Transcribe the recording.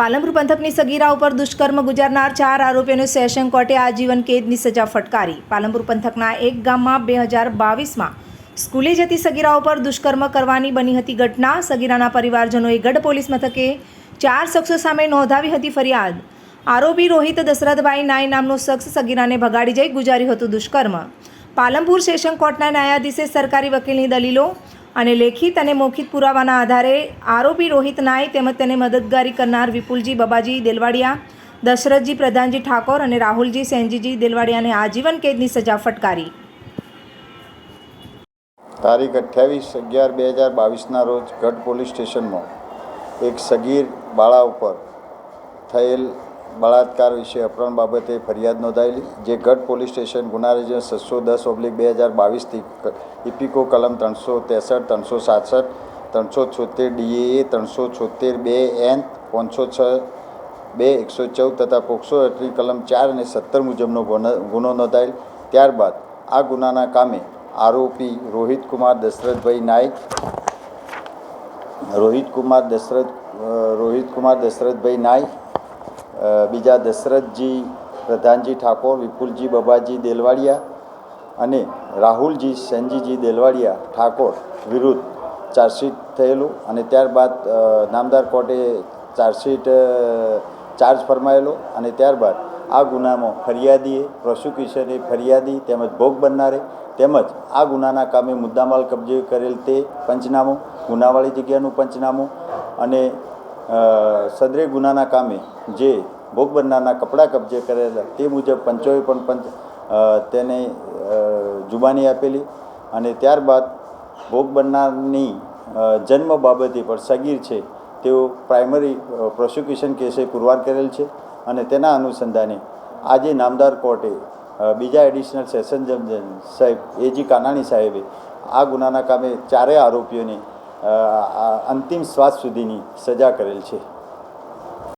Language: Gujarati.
પાલનપુર પંથકની સગીરા ઉપર દુષ્કર્મ ગુજારનાર ચાર આરોપીઓને સેશન કોર્ટે આજીવન કેદની સજા ફટકારી. પાલનપુર પંથકના એક ગામમાં બે હજાર બાવીસમાં સ્કૂલે જતી સગીરા ઉપર દુષ્કર્મ કરવાની બની હતી ઘટના. સગીરાના પરિવારજનોએ ગઢ પોલીસ મથકે ચાર શખ્સો સામે નોંધાવી હતી ફરિયાદ. આરોપી રોહિત દશરથભાઈ નાય નામનો શખ્સ સગીરાને ભગાડી જઈ ગુજાર્યું હતું દુષ્કર્મ. પાલનપુર સેશન કોર્ટના ન્યાયાધીશે સરકારી વકીલની દલીલો અને લેખિત અને મૌખિત પુરાવાના આધારે આરોપી રોહિત નાય તેમજ તેને મદદગારી કરનાર વિપુલજી બબાજી દેલવાડિયા, દશરથજી પ્રધાનજી ઠાકોર અને રાહુલજી સેનજીજી દેલવાડિયાને આજીવન કેદની સજા ફટકારી. તારીખ અઠ્યાવીસ અગિયાર બે હજાર બાવીસના રોજ ગઢ પોલીસ સ્ટેશનમાં એક સગીર બાળા ઉપર થયેલ બળાત્કાર વિશે અપહરણ બાબતે ફરિયાદ નોંધાયેલી જે ગઢ પોલીસ સ્ટેશન ગુના રજિસ્ટર છસો દસ ઓબ્લિક બે હજાર બાવીસથી ઇપિકો કલમ ત્રણસો ત્રેસઠ ત્રણસો સાતસઠ ત્રણસો છોતેર ડીએ ત્રણસો છોતેર બે એન પાંચસો છ બે એકસો ચૌદ તથા પોક્સો હેઠળની કલમ ચાર અને સત્તર મુજબનો ગુનો નોંધાયેલ. ત્યારબાદ આ ગુનાના કામે આરોપી રોહિત કુમાર દશરથભાઈ નાયક રોહિત કુમાર દશરથ રોહિતકુમાર રોહિત કુમાર દશરથભાઈ નાય અ, બીજા દશરથજી, પ્રધાનજી ઠાકોર, વિપુલજી બબાજી દેલવાડિયા અને રાહુલજી, સેનજીજી દેલવાડિયા ઠાકોર વિરુદ્ધ ચાર્જશીટ થયેલું અને ત્યારબાદ નામદાર કોર્ટે ચાર્જશીટ ચાર્જ ફરમાયેલો અને ત્યારબાદ આ ગુનામાં ફરિયાદીએ પ્રોસિક્યુશને ફરિયાદી તેમજ ભોગ બનનારે તેમજ આ ગુનાના કામે મુદ્દામાલ કબજે કરેલ તે પંચનામું, ગુનાવાળી જગ્યાનું પંચનામું અને સદરે ગુનાના કામે જે ભોગ બનનારના કપડાં કબજે કરેલા તે મુજબ પંચોએ પણ પંચ તેને જુબાની આપેલી અને ત્યારબાદ ભોગ બનનારની જન્મ બાબતે પણ સગીર છે તેઓ પ્રાઇમરી પ્રોસિક્યુશન કેસે પુરવાર કરેલ છે અને તેના અનુસંધાને આજે નામદાર કોર્ટે બીજા એડિશનલ સેશન જજ સાહેબ, એજી કાનાણી સાહેબે આ ગુનાના કામે ચારેય આરોપીઓને અંતિમ શ્વાસ સુધીની સજા કરેલ છે.